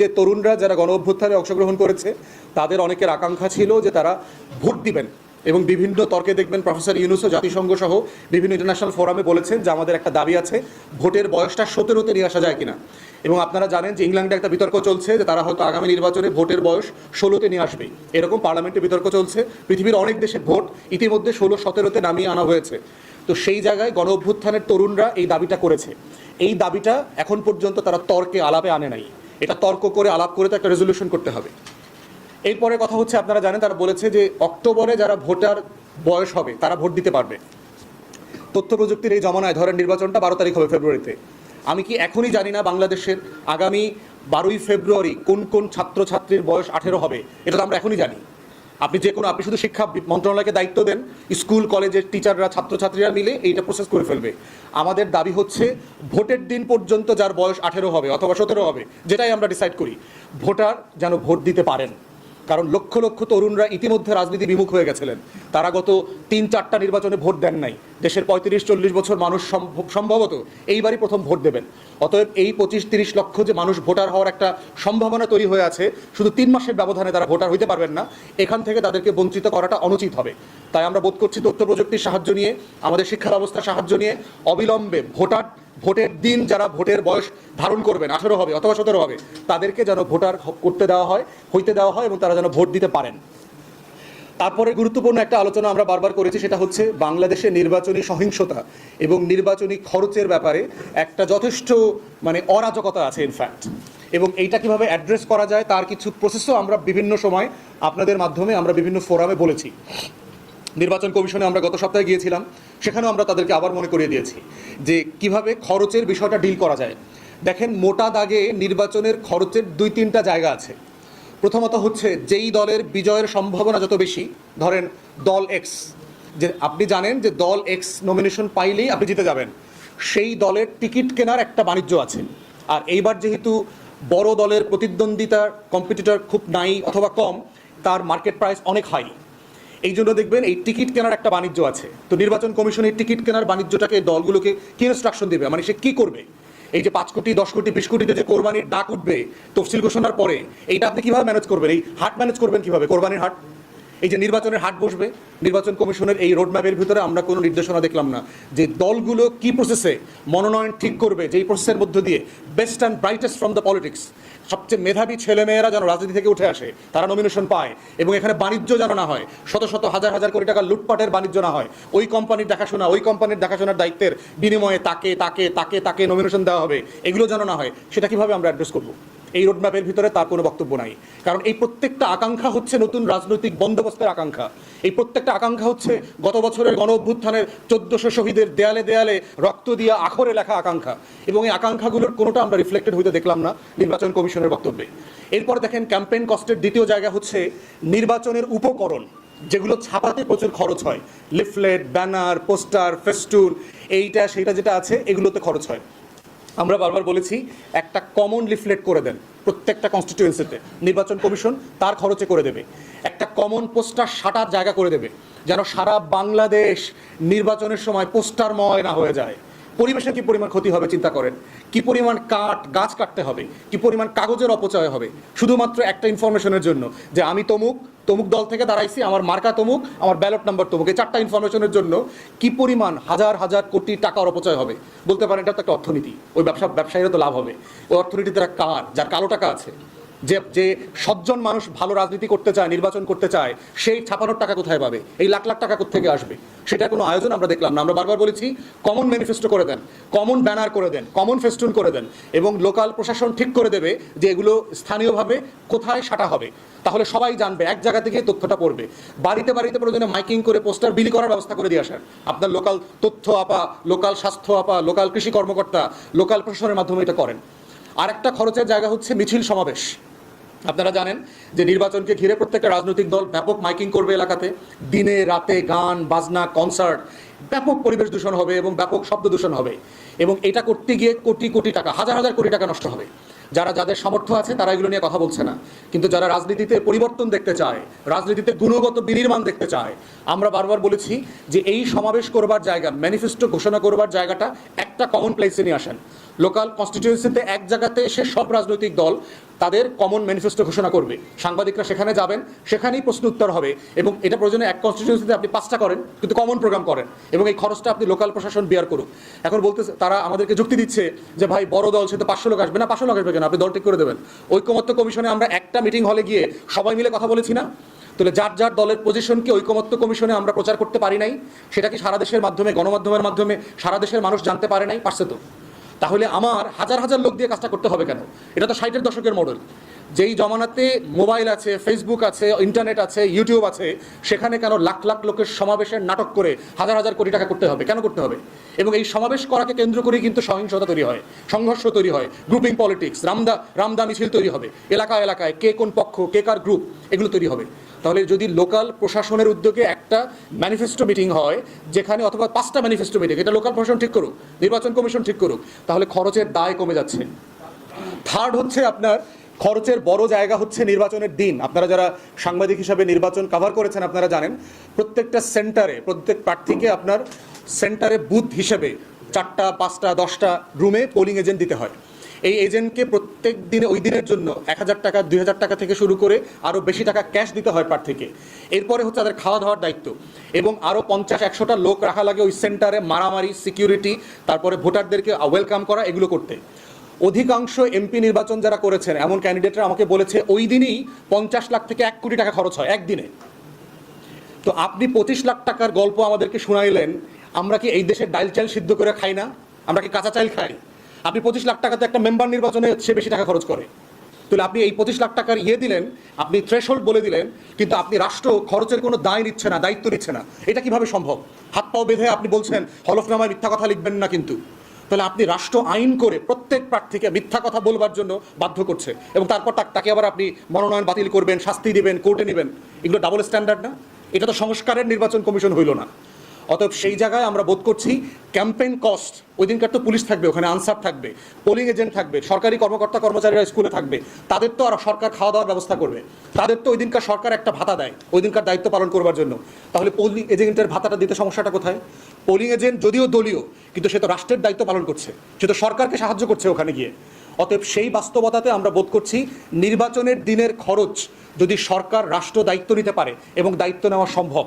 যে তরুণরা যারা গণ অভ্যুত্থানে অংশগ্রহণ করেছে, তাদের অনেকের আকাঙ্ক্ষা ছিল যে তারা ভোট দিবেন এবং বিভিন্ন তর্কে দেখবেন প্রফেসর ইউনুসও জাতিসংঘ সহ বিভিন্ন ইন্টারন্যাশনাল ফোরামে বলেছেন যে আমাদের একটা দাবি আছে, ভোটের বয়সটা সতেরোতে নিয়ে আসা যায় কিনা। এবং আপনারা জানেন যে ইংল্যান্ডে একটা বিতর্ক চলছে যে তারা হয়তো আগামী নির্বাচনে ভোটের বয়স ষোলোতে নিয়ে আসবে এরকম পার্লামেন্টে বিতর্ক চলছে, পৃথিবীর অনেক দেশে ভোট ইতিমধ্যে ষোলো সতেরোতে নামিয়ে আনা হয়েছে। তো সেই জায়গায় গণ অভ্যুত্থানের তরুণরা এই দাবিটা করেছে। এই দাবিটা এখন পর্যন্ত তারা তর্কে আলাপে আনে নাই। এটা তর্ক করে, আলাপ করে তো একটা রেজলিউশন করতে হবে। এরপরে কথা হচ্ছে, আপনারা জানেন, তারা বলেছে যে অক্টোবরে যারা ভোটার বয়স হবে, তারা ভোট দিতে পারবে। তথ্য প্রযুক্তির এই জমানায় ধরেন নির্বাচনটা বারো তারিখ হবে ফেব্রুয়ারিতে। আমি কি এখনই জানি না বাংলাদেশের আগামী বারোই ফেব্রুয়ারি কোন কোন ছাত্রছাত্রীর বয়স আঠেরো হবে, এটা তো আমরা এখনই জানি। আপনি যে কোনো, আপনি শুধু শিক্ষা মন্ত্রণালয়কে দায়িত্ব দেন, স্কুল, কলেজের টিচাররা, ছাত্রছাত্রীরা মিলে এইটা প্রসেস করে ফেলবে। আমাদের দাবি হচ্ছে ভোটের দিন পর্যন্ত যার বয়স আঠেরো হবে অথবা সতেরো হবে, যেটাই আমরা ডিসাইড করি, ভোটার যেন ভোট দিতে পারেন। কারণ লক্ষ লক্ষ তরুণরা ইতিমধ্যে রাজনীতি বিমুখ হয়ে গেছিলেন। তারা গত তিন চারটা নির্বাচনে ভোট দেন নাই। দেশের পঁয়ত্রিশ, চল্লিশ বছর মানুষ সম্ভবত এইবারই প্রথম ভোট দেবেন। অতএব এই পঁচিশ, তিরিশ লক্ষ যে মানুষ ভোটার হওয়ার একটা সম্ভাবনা তৈরি হয়ে আছে, শুধু তিন মাসের ব্যবধানে তারা ভোটার হইতে পারবেন না, এখান থেকে তাদেরকে বঞ্চিত করাটা অনুচিত হবে। তাই আমরা বোধ করছি তথ্য প্রযুক্তির সাহায্য নিয়ে, আমাদের শিক্ষা ব্যবস্থার সাহায্য নিয়ে অবিলম্বে ভোটার, ভোটের দিন যারা ভোটের বয়স ধারণ করবেন, আঠেরো হবে অথবা সতেরো হবে, তাদেরকে যেন ভোটার করতে দেওয়া হয়, হইতে দেওয়া হয় এবং তারা যেন ভোট দিতে পারেন। তারপরে গুরুত্বপূর্ণ একটা আলোচনা আমরা বারবার করেছি, সেটা হচ্ছে বাংলাদেশে নির্বাচনী সহিংসতা এবং নির্বাচনী খরচের ব্যাপারে একটা যথেষ্ট মানে অরাজকতা আছে ইনফ্যাক্ট এবং এইটা কীভাবে অ্যাড্রেস করা যায়, তার কিছু প্রসেসও আমরা বিভিন্ন সময় আপনাদের মাধ্যমে আমরা বিভিন্ন ফোরামে বলেছি। নির্বাচন কমিশনে আমরা গত সপ্তাহে গিয়েছিলাম, সেখানেও আমরা তাদেরকে আবার মনে করিয়ে দিয়েছি যে কীভাবে খরচের বিষয়টা ডিল করা যায়। দেখেন, মোটা দাগে নির্বাচনের খরচের দুই তিনটা জায়গা আছে। প্রথমত হচ্ছে যেই দলের বিজয়ের সম্ভাবনা যত বেশি, ধরেন দল এক্স যে আপনি জানেন যে দল এক্স নমিনেশন পাইলেই আপনি জিতে যাবেন। সেই দলের টিকিট কেনার একটা বাণিজ্য আছে। আর এইবার যেহেতু বড় দলের প্রতিদ্বন্দ্বিতার কম্পিটিটর খুব নাই অথবা কম, তার মার্কেট প্রাইস অনেক হাই এই জন্য দেখবেন এই টিকিট কেনার একটা বাণিজ্য আছে। তো নির্বাচন কমিশন এই টিকিট কেনার বাণিজ্যটাকে দলগুলোকে কি ইনস্ট্রাকশন দেবে? মানে সে কী করবে? এই যে পাঁচ কোটি, দশ কোটি, বিশ কোটিতে যে কোরবানির ডাক উঠবে, তফসিল ঘোষণার পরে, এইটা আপনি কীভাবে ম্যানেজ করবেন? এই হাট ম্যানেজ করবেন কীভাবে? কোরবানির হাট এই যে নির্বাচনের হাট বসবে, নির্বাচন কমিশনের এই রোডম্যাপের ভিতরে আমরা কোনো নির্দেশনা দেখলাম না। যে দলগুলো কি প্রসেসে মনোনয়ন ঠিক করবে যে এই প্রসেসের মধ্য দিয়ে best and brightest from the politics সবচেয়ে মেধাবী ছেলেমেয়েরা যেন রাজনীতি থেকে উঠে আসে, তারা নমিনেশন পায় এবং এখানে বাণিজ্য যেন না হয়, শত শত হাজার হাজার কোটি টাকা লুটপাটের বাণিজ্য না হয়, ওই কোম্পানির দেখাশোনা, ওই কোম্পানির দেখাশোনার দায়িত্বের বিনিময়ে তাকে তাকে তাকে তাকে নমিনেশন দেওয়া হবে, এগুলো যেন না হয়, সেটা কীভাবে আমরা অ্যাড্রেস করব? এই রোডম্যাপের ভিতরে তার কোনো বক্তব্য নাই। কারণ এই প্রত্যেকটা আকাঙ্ক্ষা হচ্ছে নতুন রাজনৈতিক বন্দোবস্তের আকাঙ্ক্ষা। এই প্রত্যেকটা আকাঙ্ক্ষা হচ্ছে গত বছরের গণ অভ্যুত্থানের চোদ্দশো শহীদের দেয়ালে দেয়ালে রক্ত দিয়ে আখরে লেখা আকাঙ্ক্ষা। এবং এই আকাঙ্ক্ষাগুলোর কোনোটা আমরা রিফ্লেক্টেড হইতে দেখলাম না নির্বাচন কমিশনের বক্তব্যে। এরপর দেখেন ক্যাম্পেইন কস্টের দ্বিতীয় জায়গা হচ্ছে নির্বাচনের উপকরণ, যেগুলো ছাপাতে প্রচুর খরচ হয়। লিফলেট ব্যানার পোস্টার ফেস্টুন এইটা, সেইটা যেটা আছে, এগুলোতে খরচ হয়। আমরা বারবার বলেছি, একটা কমন লিফলেট করে দেন প্রত্যেকটা কনস্টিটিউয়েন্সিতে নির্বাচন কমিশন তার খরচে করে দেবে। একটা কমন পোস্টার সাটার জায়গা করে দেবে, যেন সারা বাংলাদেশ নির্বাচনের সময় পোস্টারময় না হয়ে যায়। পরিবেশের কি পরিমাণ ক্ষতি হবে, চিন্তা করেন। কি পরিমাণ কাঠ, গাছ কাটতে হবে, কি পরিমাণ কাগজের অপচয় হবে। শুধুমাত্র একটা ইনফরমেশনের জন্য যে আমি তমুক তমুক দল থেকে দাঁড়াইছি, আমার মার্কা তমুক, আমার ব্যালট নাম্বার তমুক। এই চারটা ইনফরমেশনের জন্য কি পরিমাণ হাজার হাজার কোটি টাকার অপচয় হবে? বলতে পারেন এটা তো একটা অর্থনীতি, ওই ব্যবসা ব্যবসায়ীরা তো লাভ হবে। ওই অর্থনীতিতে কার? যার কালো টাকা আছে। যে যে সজ্জন মানুষ ভালো রাজনীতি করতে চায়, নির্বাচন করতে চায়, সেই ছাপানোর টাকা কোথায় পাবে? এই লাখ লাখ টাকা কোথেকে আসবে? সেটা কোনো আয়োজন আমরা দেখলাম না। আমরা বারবার বলেছি কমন ম্যানিফেস্টো করে দেন কমন ব্যানার করে দেন কমন ফেস্টুন করে দেন এবং লোকাল প্রশাসন ঠিক করে দেবে যে এগুলো স্থানীয়ভাবে কোথায় সাটা হবে। তাহলে সবাই জানবে, এক জায়গা থেকে তথ্যটা পড়বে। বাড়িতে বাড়িতে প্রয়োজনে মাইকিং করে পোস্টার বিলি করার ব্যবস্থা করে দিয়ে আসার। আপনার লোকাল তথ্য আপা লোকাল স্বাস্থ্য আপা লোকাল কৃষি কর্মকর্তা লোকাল প্রশাসনের মাধ্যমে এটা করেন। আরেকটা খরচের জায়গা হচ্ছে মিছিল সমাবেশ। আপনারা জানেন যে নির্বাচনকে ঘিরে প্রত্যেকটা রাজনৈতিক দল ব্যাপক মাইকিং করবে এলাকাতে। দিনে, রাতে গান, বাজনা, কনসার্ট, ব্যাপক পরিবেশ দূষণ হবে এবং ব্যাপক শব্দ দূষণ হবে। এবং এটা করতে গিয়ে কোটি কোটি টাকা, হাজার হাজার কোটি টাকা নষ্ট হবে। যারা যাদের সামর্থ্য আছে তারা এগুলো নিয়ে কথা বলছে না। কিন্তু যারা রাজনীতিতে পরিবর্তন দেখতে চায়, রাজনীতিতে গুণগত বিনির্মাণ দেখতে চায়, আমরা বারবার বলেছি যে এই সমাবেশ করবার জায়গা, ম্যানিফেস্টো ঘোষণা করবার জায়গাটা একটা কমন প্লেসে নিয়ে আসেন। লোকাল কনস্টিটিউয়েন্সিতে এক জায়গাতে এসে সব রাজনৈতিক দল তাদের কমন ম্যানিফেস্টো ঘোষণা করবে। সাংবাদিকরা সেখানে যাবেন, সেখানেই প্রশ্ন উত্তর হবে এবং এটা প্রয়োজনে এক কনস্টিটিউয়েন্সিতে আপনি পাঁচটা করেন, কিন্তু কমন প্রোগ্রাম করেন এবং এই খরচটা আপনি লোকাল প্রশাসন বিয়ার করুক। এখন বলতে তারা আমাদেরকে যুক্তি দিচ্ছে যে, ভাই, বড় দল, সে তো পাঁচশো লোক আসবে। না, পাঁচশো লোক আসবে কেন? আপনি দল ঠিক করে দেবেন। ঐকমত্য কমিশনে আমরা একটা মিটিং হলে গিয়ে সবাই মিলে কথা বলেছি না? তাহলে যার যার দলের পজিশনকে ঐকমত্য কমিশনে আমরা প্রচার করতে পারি নাই, সেটা কি সারা দেশের মাধ্যমে, গণমাধ্যমের মাধ্যমে সারা দেশের মানুষ জানতে পারে নাই? পারছে তো। তাহলে আমার হাজার হাজার লোক দিয়ে কাজটা করতে হবে কেন? এটা তো ষাটের দশকের মডেল যেই জমানাতে মোবাইল আছে ফেসবুক আছে ইন্টারনেট আছে ইউটিউব আছে, সেখানে কেন লাখ লাখ লোকের সমাবেশের নাটক করে হাজার হাজার কোটি টাকা করতে হবে? কেন করতে হবে? এবং এই সমাবেশ করাকে কেন্দ্র করেই কিন্তু সহিংসতা তৈরি হয়, সংঘর্ষ তৈরি হয় গ্রুপিং পলিটিক্স রামদা রামদা মিছিল তৈরি হবে এলাকা এলাকায় কে কোন পক্ষ, কে কার গ্রুপ এগুলো তৈরি হবে। তাহলে যদি লোকাল প্রশাসনের উদ্যোগে একটা ম্যানিফেস্টো মিটিং হয়, যেখানে অথবা পাঁচটা ম্যানিফেস্টো মিটিং এটা লোকাল প্রশাসন ঠিক করুক, নির্বাচন কমিশন ঠিক করুক, তাহলে খরচের দায় কমে যাচ্ছে। থার্ড হচ্ছে আপনার খরচের বড় জায়গা হচ্ছে নির্বাচনের দিন। আপনারা যারা সাংবাদিক হিসাবে নির্বাচন কভার করেছেন, আপনারা জানেন, প্রত্যেকটা সেন্টারে প্রত্যেক প্রার্থীকে আপনার সেন্টারে বুথ হিসেবে চারটা, পাঁচটা, দশটা রুমে পোলিং এজেন্ট দিতে হয়। এই এজেন্টকে প্রত্যেক দিনে, ওই দিনের জন্য এক হাজার টাকা, দুই হাজার টাকা থেকে শুরু করে আরও বেশি টাকা ক্যাশ দিতে হয় প্রার্থীকে। এরপরে হচ্ছে তাদের খাওয়া দাওয়ার দায়িত্ব এবং আরও পঞ্চাশ, একশোটা লোক রাখা লাগে ওই সেন্টারে মারামারি সিকিউরিটি তারপরে ভোটারদেরকে ওয়েলকাম করা, এগুলো করতে। অধিকাংশ এমপি নির্বাচন যারা করেছেন, এমন ক্যান্ডিডেটরা আমাকে বলেছে, ওই দিনই পঞ্চাশ লাখ থেকে এক কোটি টাকা খরচ হয়, একদিনে। তো আপনি পঁচিশ লাখ টাকার গল্প আমাদেরকে শুনাইলেন, আমরা কি এই দেশের ডাইল চাল সিদ্ধ করে খাই না? আমরা কি কাঁচা চাল খাই? আপনি পঁচিশ লাখ টাকাতে একটা মেম্বার নির্বাচনে সে বেশি টাকা খরচ করে। তাহলে আপনি এই পঁচিশ লাখ টাকার ইয়ে দিলেন, আপনি থ্রেশহোল্ড বলে দিলেন, কিন্তু আপনি রাষ্ট্র খরচের কোনো দায় নিচ্ছে না, দায়িত্ব নিচ্ছে না। এটা কীভাবে সম্ভব? হাত পাও বেঁধে আপনি বলছেন, হলফনামায় মিথ্যা কথা লিখবেন না কিন্তু। তাহলে আপনি রাষ্ট্র আইন করে প্রত্যেক প্রার্থীকে মিথ্যা কথা বলবার জন্য বাধ্য করছে। এবং তারপর তাক- আবার আপনি মনোনয়ন বাতিল করবেন, শাস্তি দিবেন, কোর্টে নেবেন। এগুলো ডাবল স্ট্যান্ডার্ড না? এটা তো সংস্কারের নির্বাচন কমিশন হইল না। অতএব সেই জায়গায় আমরা বোধ করছি ক্যাম্পেইন কস্ট ওই দিনকার তো পুলিশ থাকবে, ওখানে আনসার থাকবে পোলিং এজেন্ট থাকবে, সরকারি কর্মকর্তা কর্মচারীরা স্কুলে থাকবে, তাদের তো আর সরকার খাওয়া দাওয়ার ব্যবস্থা করবে। তাদের তো ওই দিনকার সরকার একটা ভাতা দেয় ওই দিনকার দায়িত্ব পালন করবার জন্য। তাহলে পোলিং এজেন্টের ভাতাটা দিতে সমস্যাটা কোথায়? পোলিং এজেন্ট যদিও দলীয়, কিন্তু সে তো রাষ্ট্রের দায়িত্ব পালন করছে। সে তো সরকারকে সাহায্য করছে ওখানে গিয়ে। অতএব সেই বাস্তবতাতে আমরা বোধ করছি নির্বাচনের দিনের খরচ যদি সরকার রাষ্ট্র দায়িত্ব নিতে পারে এবং দায়িত্ব নেওয়া সম্ভব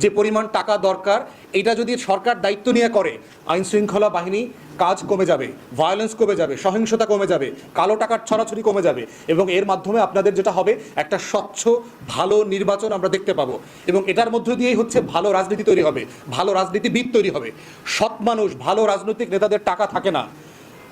যে পরিমাণ টাকা দরকার এটা যদি সরকার দায়িত্ব নিয়ে করে আইন শৃঙ্খলা বাহিনী কাজ কমে যাবে ভায়োলেন্স কমে যাবে, সহিংসতা কমে যাবে, কালো টাকার ছড়াছড়ি কমে যাবে, এবং এর মাধ্যমে আপনাদের যেটা হবে, একটা স্বচ্ছ, ভালো নির্বাচন আমরা দেখতে পাবো। এবং এটার মধ্য দিয়েই হচ্ছে ভালো রাজনীতি তৈরি হবে, ভালো রাজনীতিবিদ তৈরি হবে। সৎ মানুষ, ভালো রাজনৈতিক নেতাদের টাকা থাকে না।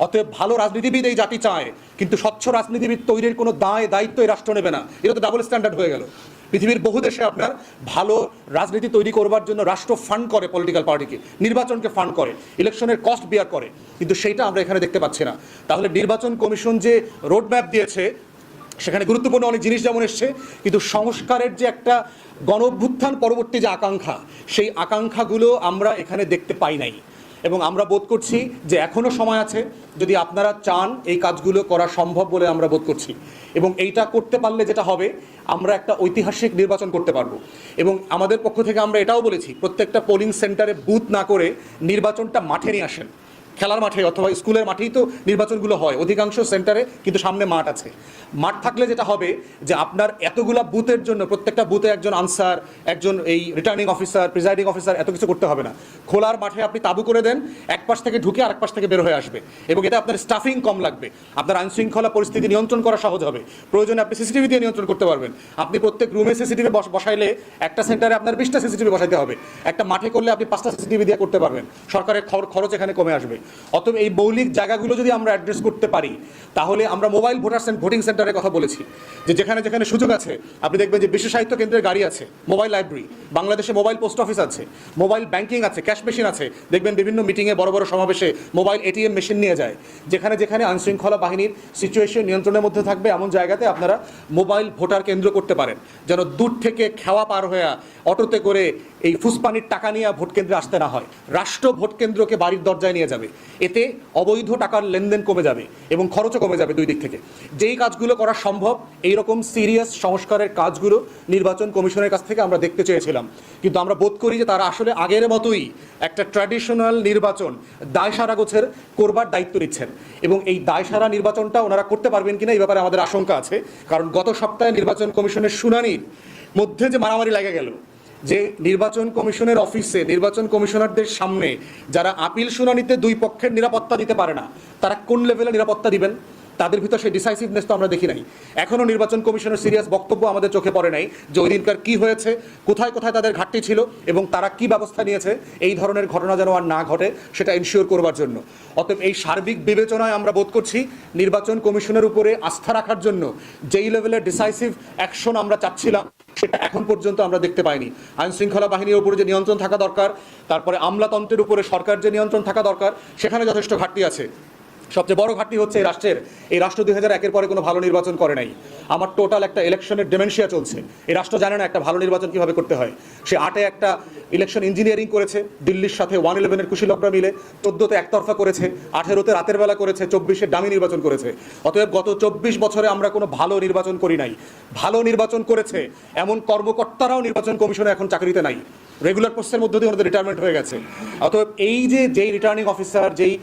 অতএব ভালো রাজনীতিবিদ এই জাতি চায়, কিন্তু স্বচ্ছ রাজনীতিবিদ তৈরির কোনো দায় দায়িত্ব এই রাষ্ট্র নেবে না। এটা তো ডাবল স্ট্যান্ডার্ড হয়ে গেল। পৃথিবীর বহু দেশে আপনার ভালো রাজনীতি তৈরি করবার জন্য রাষ্ট্র ফান্ড করে পলিটিক্যাল পার্টিকে নির্বাচনকে ফান্ড করে ইলেকশনের কস্ট বিয়ার করে, কিন্তু সেইটা আমরা এখানে দেখতে পাচ্ছি না। তাহলে নির্বাচন কমিশন যে রোডম্যাপ দিয়েছে, সেখানে গুরুত্বপূর্ণ অনেক জিনিস যেমন এসছে, কিন্তু সংস্কারের যে একটা গণ পরবর্তী যে আকাঙ্ক্ষা, সেই আকাঙ্ক্ষাগুলো আমরা এখানে দেখতে পাই নাই। এবং আমরা বোধ করছি যে এখনও সময় আছে যদি আপনারা চান এই কাজগুলো করা সম্ভব বলে আমরা বোধ করছি। এবং এইটা করতে পারলে যেটা হবে, আমরা একটা ঐতিহাসিক নির্বাচন করতে পারব। এবং আমাদের পক্ষ থেকে আমরা এটাও বলেছি, প্রত্যেকটা পোলিং সেন্টারে বুথ না করে নির্বাচনটা মাঠে নিয়ে আসেন। খেলার মাঠে অথবা স্কুলের মাঠেই তো নির্বাচনগুলো হয়। অধিকাংশ সেন্টারে কিন্তু সামনে মাঠ আছে। মাঠ থাকলে যেটা হবে যে আপনার এতগুলা বুথের জন্য, প্রত্যেকটা বুথে একজন আনসার, একজন এই রিটার্নিং অফিসার প্রিজাইডিং অফিসার এত কিছু করতে হবে না। খোলার মাঠে আপনি তাবু করে দেন, এক পাশ থেকে ঢুকে আরেক পাশ থেকে বের হয়ে আসবে। এবং এতে আপনার স্টাফিং কম লাগবে। আপনার আইন শৃঙ্খলা পরিস্থিতি নিয়ন্ত্রণ করা সহজ হবে। প্রয়োজনে আপনি সিসিটিভি দিয়ে নিয়ন্ত্রণ করতে পারবেন। আপনি প্রত্যেক রুমে সিসিটিভি বসাইলে একটা সেন্টারে আপনার বিশটা সিসিটিভি বসাইতে হবে। একটা মাঠে করলে আপনি পাঁচটা সিসিটিভি দিয়ে করতে পারবেন। সরকারের খর- খরচ এখানে কমে আসবে। অতএব এই মৌলিক জায়গাগুলো যদি আমরা অ্যাড্রেস করতে পারি, তাহলে আমরা মোবাইল ভোটার সেন্ট ভোটিং সেন্টারের কথা বলেছি, যে যেখানে যেখানে সুযোগ আছে, আপনি দেখবেন যে বিশ্ব সাহিত্য কেন্দ্রের গাড়ি আছে মোবাইল লাইব্রেরি বাংলাদেশে মোবাইল পোস্ট অফিস আছে মোবাইল ব্যাংকিং আছে ক্যাশ মেশিন আছে, দেখবেন বিভিন্ন মিটিংয়ে বড় বড় সমাবেশে মোবাইল এটিএম মেশিন নিয়ে যায়, যেখানে যেখানে আইনশৃঙ্খলা বাহিনীর সিচুয়েশন নিয়ন্ত্রণের মধ্যে থাকবে, এমন জায়গাতে আপনারা মোবাইল ভোটার কেন্দ্র করতে পারেন, যেন দূর থেকে খেওয়া পার হয়ে অটোতে করে এই ফুসপানির টাকা নিয়ে ভোট কেন্দ্রে আসতে না হয়, রাষ্ট্র ভোট কেন্দ্রকে বাড়ির দরজায় নিয়ে যাবে। এতে অবৈধ টাকার লেনদেন কমে যাবে এবং খরচও কমে যাবে দুই দিক থেকে। যেই কাজগুলো করা সম্ভব এই রকম সিরিয়াস সংস্কারের কাজগুলো নির্বাচন কমিশনের কাছ থেকে আমরা দেখতে চেয়েছিলাম। কিন্তু আমরা বোধ করি যে তারা আসলে আগের মতোই একটা ট্র্যাডিশনাল নির্বাচন দায়সারা গোছের করবার দায়িত্ব নিচ্ছেন। এবং এই দায়সারা নির্বাচনটা ওনারা করতে পারবেন কিনা এই ব্যাপারে আমাদের আশঙ্কা আছে। কারণ গত সপ্তাহে নির্বাচন কমিশনের শুনানির মধ্যে যে মারামারি লাগা গেল যে নির্বাচন কমিশনের অফিসে নির্বাচন কমিশনারদের সামনে যারা আপিল শুনানিতে দুই পক্ষের নিরাপত্তা দিতে পারে না, তারা কোন লেভেলে নিরাপত্তা দিবেন? তাদের ভিতর সেই ডিসাইসিভনেস তো আমরা দেখি নাই। এখনও নির্বাচন কমিশনের সিরিয়াস বক্তব্য আমাদের চোখে পড়ে নাই যে ওই দিনকার কী হয়েছে, কোথায় কোথায় তাদের ঘাটতি ছিল এবং তারা কি ব্যবস্থা নিয়েছে, এই ধরনের ঘটনা যেন আর না ঘটে, সেটা ইনশিওর করবার জন্য। অতএব এই সার্বিক বিবেচনায় আমরা বোধ করছি নির্বাচন কমিশনের উপরে আস্থা রাখার জন্য যেই লেভেলের ডিসাইসিভ অ্যাকশন আমরা চাচ্ছিলাম, সেটা এখন পর্যন্ত আমরা দেখতে পাইনি। আইন শৃঙ্খলা বাহিনীর উপরে যে নিয়ন্ত্রণ থাকা দরকার, তারপরে আমলাতন্ত্রের উপরে সরকার যে নিয়ন্ত্রণ থাকা দরকার, সেখানে যথেষ্ট ঘাটতি আছে। সবচেয়ে বড় ঘাটতি হচ্ছে এই রাষ্ট্রের। এই রাষ্ট্র দুই হাজার একের পরে কোনো ভালো নির্বাচন করে নাই। আমার টোটাল একটা ইলেকশনের ডেমেনশিয়া চলছে। এই রাষ্ট্র জানে না একটা ভালো নির্বাচন কীভাবে করতে হয়। সে আটে একটা ইলেকশন ইঞ্জিনিয়ারিং করেছে, দিল্লির সাথে ওয়ান ইলেভেনের কুশীলকরা মিলে, চোদ্দোতে একতরফা করেছে, আঠেরোতে রাতের বেলা করেছে, চব্বিশে ডামি নির্বাচন করেছে। অতএব গত চব্বিশ বছরে আমরা কোনো ভালো নির্বাচন করি নাই। ভালো নির্বাচন করেছে, এমন কর্মকর্তারাও নির্বাচন কমিশনে এখন চাকরিতে নাই। রেগুলার পোস্টের মধ্য দিয়ে ওনাদের রিটায়ারমেন্ট হয়ে গেছে। অতএব এই যে, যেই রিটার্নিং অফিসার যেই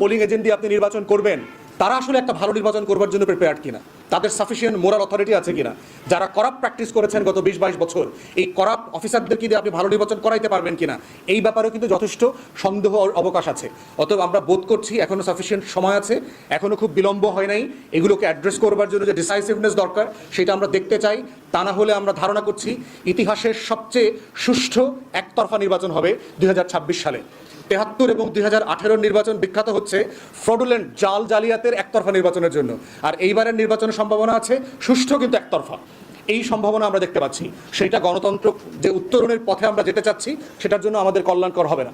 পোলিং এজেন্ট দিয়ে আপনি নির্বাচন করবেন, তারা আসলে একটা ভালো নির্বাচন করবার জন্য প্রিপেয়ার্ড কিনা? তাদের সাফিসিয়েন্ট মোরাল অথরিটি আছে কিনা? যারা করাপ্ট প্র্যাকটিস করেছেন গত বিশ বাইশ বছর, এই করাপ্ট অফিসারদেরকে দিয়ে আপনি ভালো নির্বাচন করাইতে পারবেন কিনা? এই ব্যাপারেও কিন্তু যথেষ্ট সন্দেহ অবকাশ আছে। অতএব আমরা বোধ করছি এখনও সাফিসিয়েন্ট সময় আছে এখনও খুব বিলম্ব হয় নাই। এগুলোকে অ্যাড্রেস করবার জন্য যে ডিসাইসিভনেস দরকার, সেটা আমরা দেখতে চাই। তা না হলে আমরা ধারণা করছি ইতিহাসের সবচেয়ে সুষ্ঠু একতরফা নির্বাচন হবে দুই হাজার ছাব্বিশ সালে। তেহাত্তর এবং দুই হাজার নির্বাচন বিখ্যাত হচ্ছে ফ্রডুলেন্ট জাল জালিয়াতের একতরফা নির্বাচনের জন্য। আর এইবারের নির্বাচনের সম্ভাবনা আছে সুষ্ঠু কিন্তু একতরফা। এই সম্ভাবনা আমরা দেখতে পাচ্ছি। সেটা গণতন্ত্র যে উত্তরণের পথে আমরা যেতে চাচ্ছি, সেটার জন্য আমাদের কল্যাণকর হবে না।